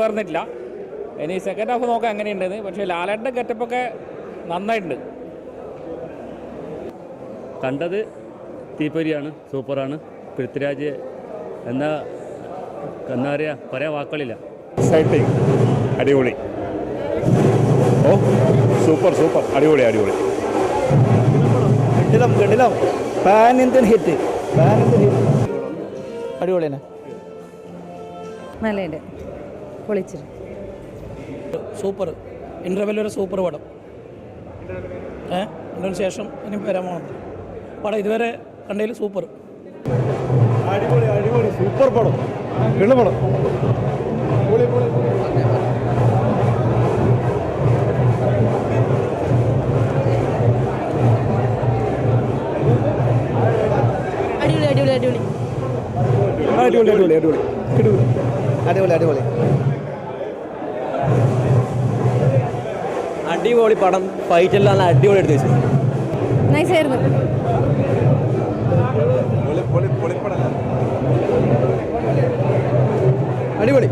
പറഞ്ഞിട്ടില്ല ഇനി second half നോക്കാം എങ്ങനെയുണ്ടെന്ന്. പക്ഷേ ലാലേട്ടന്റെ ഗെറ്റപ്പൊക്കെ നന്നായിട്ടുണ്ട്. കണ്ടത് തീപ്പൊരിയാണ്. സൂപ്പറാണ്. പൃഥ്വിരാജ് എന്താ എന്താ പറയുക പറയാൻ വാക്കുകളില്ല. എക്സൈറ്റിംഗ് അടിപൊളി. ഓ സൂപ്പർ സൂപ്പർ. അടിപൊളി അടിപൊളി. ഗഡിലം ഗഡിലം pan Indian hit pan Indian hit അടിപൊളിയാണ് തന്നെ പൊളിച്ചിട്ട് സൂപ്പർ. ഇന്റർവെൽ ഒരു സൂപ്പർ പടം. ഏ? അതിന് ശേഷം ഇനി വരാൻ പോകുന്നത് പടം ഇതുവരെ കണ്ടതിൽ സൂപ്പർ. അടിപൊളി അടിപൊളി. സൂപ്പർ പടം. കിളു പടം. പൊളി പൊളി അടിപൊളി അടിപൊളി അടിപൊളി. അടിപൊളി അടിപൊളി അടിപൊളി. അടിപൊളി പടം ഫൈറ്റ് എല്ലാം നല്ല അടിപൊളി എടുത്ത് വെച്ചു. നൈസ് ആയിരുന്നു. പൊളി പൊളി പൊളിപ്പടം അടിപൊളി.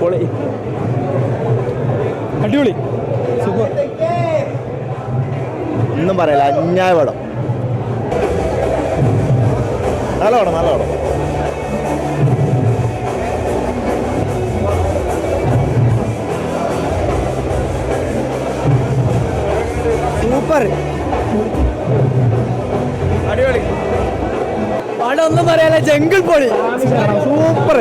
പൊളി. അടിപൊളി. സൂപ്പർ. ഒന്നും പറയല അന്യായ പടം. നല്ല പടം നല്ല പടം. പടം ഒന്നും പറയാല ജംഗിൾ പൊളി സൂപ്പർ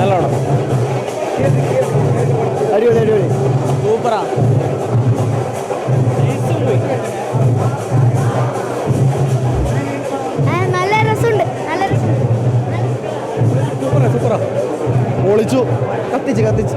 നല്ലോണം. അടിപൊളി അടിപൊളി. സൂപ്പറാ നല്ല രസമുണ്ട് നല്ല രസമുണ്ട്. സൂപ്പറാ സൂപ്പറാ പൊളിച്ചു. കത്തിച്ച് കത്തിച്ച്.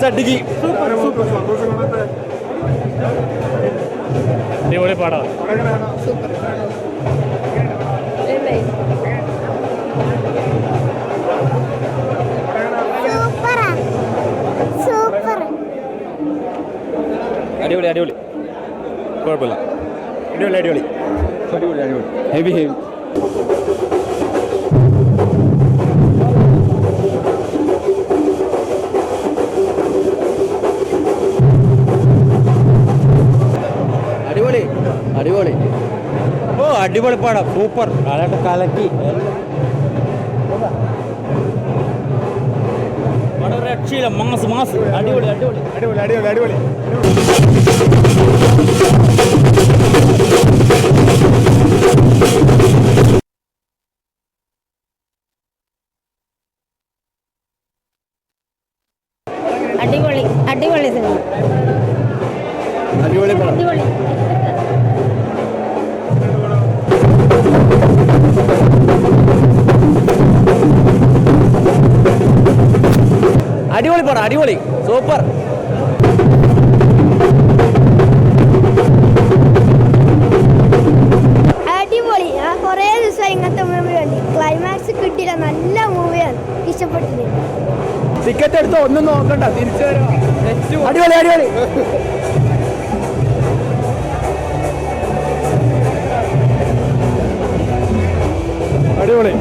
പൊള്ളിച്ചടിക്ക് അടിപൊളി പാടാ. അടിപൊളി അടിപൊളി. കുഴപ്പമില്ല. അടിപൊളി അടിപൊളി. അടിപൊളി അടിപൊളി ഹെവി ഹെവി അടിപൊളി പാടാം. സൂപ്പർ. കാലട്ട് കലക്കി? രക്ഷയില്ല. Mass mass. അടിപൊളി അടിപൊളി. അടിപൊളി അടിപൊളി അടിപൊളി. അടിപൊളി അടിപൊളി സിനിമ. അടിപൊളി അടിപൊളി. അടിപൊളി പടം അടിപൊളി. സൂപ്പർ. അടിപൊളി. ഞാൻ കുറേ ദിവസമായി ഇങ്ങനത്തെ മൂവി കണ്ടി. ക്ലൈമാക്സ് കിട്ടിയില്ല. നല്ല മൂവിയാണ് ഇഷ്ടപ്പെട്ടില്ല? ടിക്കറ്റ് എടുത്ത് ഒന്നും നോക്കണ്ട. തിരിച്ചു അടിപൊളി അടിപൊളി. അടിപൊളി.